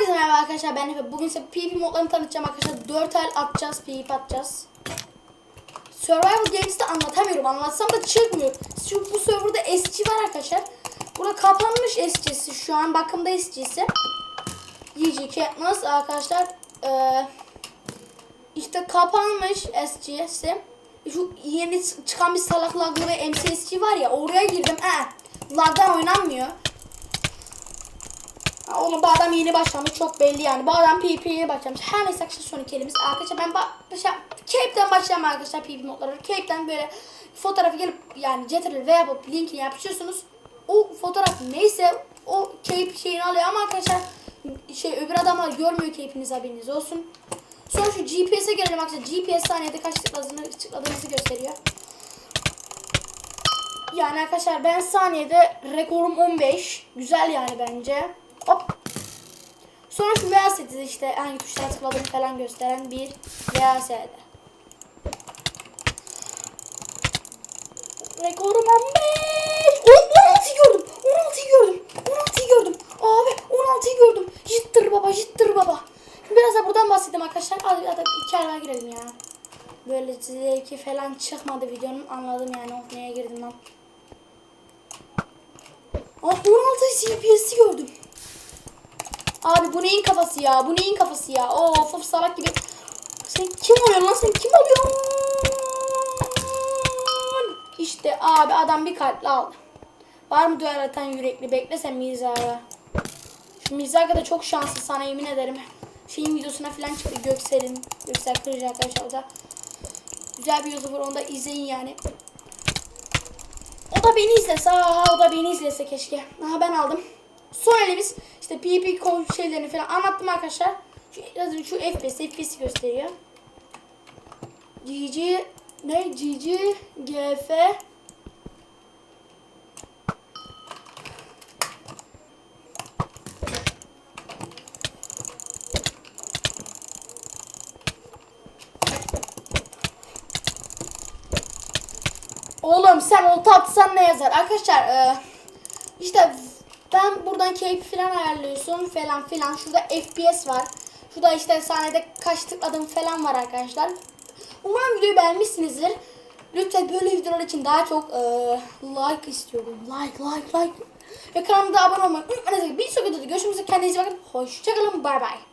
Herkese merhaba arkadaşlar ben Efe. Bugün size PvP modlarını tanıtacağım arkadaşlar. 4 el atacağız, PvP atacağız. Survival Games'te anlatamıyorum. Anlatsam da çıkmıyor. Şu bu serverda SG var arkadaşlar. Burada kapanmış SG'si şu an bakımda SG'si. GG Katniss arkadaşlar. Ee, işte kapanmış SG'si. Şu yeni çıkan bir salak laglı ve MCSG var ya oraya girdim. Ee, lagdan oynanmıyor. Ha, Oğlum bu adam yeni başlamış çok belli yani. Bu adam PvP'ye başlamış. Her neyse arkadaşlar son iki elimiz. Arkadaşlar ben başlayacağım. Cape'den başlayalım arkadaşlar PvP modları. Cape'den böyle fotoğrafı gelip yani Ctrl V yapıp linkini yapıştırıyorsunuz. O fotoğraf neyse o Cape şeyini alıyor ama arkadaşlar şey öbür adamlar görmüyor Cape'iniz haberiniz olsun. Sonra şu GPS'e gelelim arkadaşlar. GPS saniyede kaç tıkladığını, tıkladığınızı gösteriyor. Yani arkadaşlar ben saniyede rekorum 15. Güzel yani bence. Hop. Sonra şu VLC'de işte hangi tuşlara tıkladığını falan gösteren bir VLC'de. Rekorum 15. Oh, 16 gördüm. 16'yı gördüm. 16'yı gördüm. Abi 16'yı gördüm. Jittir baba jittir baba. Şimdi biraz da buradan bahsedeyim arkadaşlar. Hadi hadi iki ara girelim ya. Böyle zevki falan çıkmadı videonun anladım yani. Neye girdim lan. Ah 16 CPS'i gördüm. Abi bu neyin kafası ya? Bu neyin kafası ya? Of of salak gibi. Sen kim oluyorsun lan? Sen kim oluyorsun? İşte abi adam bir kalple aldı. Var mı duyar atan yürekli? Bekle sen Mirza'ya. Şu Mirza da çok şanslı sana yemin ederim. Şeyin videosuna falan çıktı Göksel'in. Göksel Kırıcı arkadaşlar da. Güzel bir YouTuber onu da izleyin yani. O da beni izlese, aha o da beni izlese keşke. Aha ben aldım. Son elimiz işte PP kol şeylerini falan anlattım arkadaşlar. Şu, yazın şu FPS, FPS gösteriyor. GG ne? GG GF Oğlum sen olta atsan ne yazar? Arkadaşlar e, işte ben buradan keyfi falan ayarlıyorsun falan filan. Şurada FPS var. Şurada işte sahnede kaç tıkladım falan var arkadaşlar. Umarım videoyu beğenmişsinizdir. Lütfen böyle videolar için daha çok e, like istiyorum. Like like like. Ve kanalıma abone olmayı unutmayın. Bir sonraki videoda görüşmek üzere. Kendinize bakın. Hoşçakalın. Bay bay.